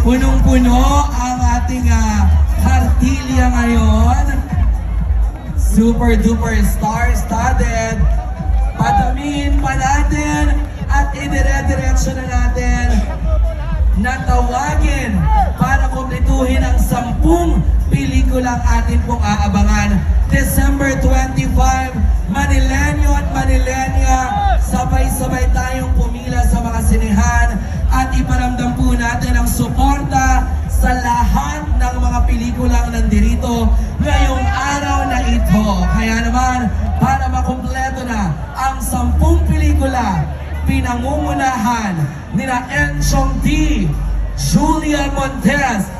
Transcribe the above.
punong-puno ang ating ah, uh, kartilya ngayon. Super duper star studded. Patamin pa natin at idire-diretso na natin na tawagin para kumplituhin ang sampung pelikulang atin pong aabangan. December 25, Manilenyo at Manilenya, sabay-sabay tayong pumila sa mga sinehan at iparamdam po natin ang support pelikulang nandirito ngayong araw na ito. Kaya naman, para makumpleto na ang sampung pelikula, pinangungunahan nina Enchong D, Julia Montes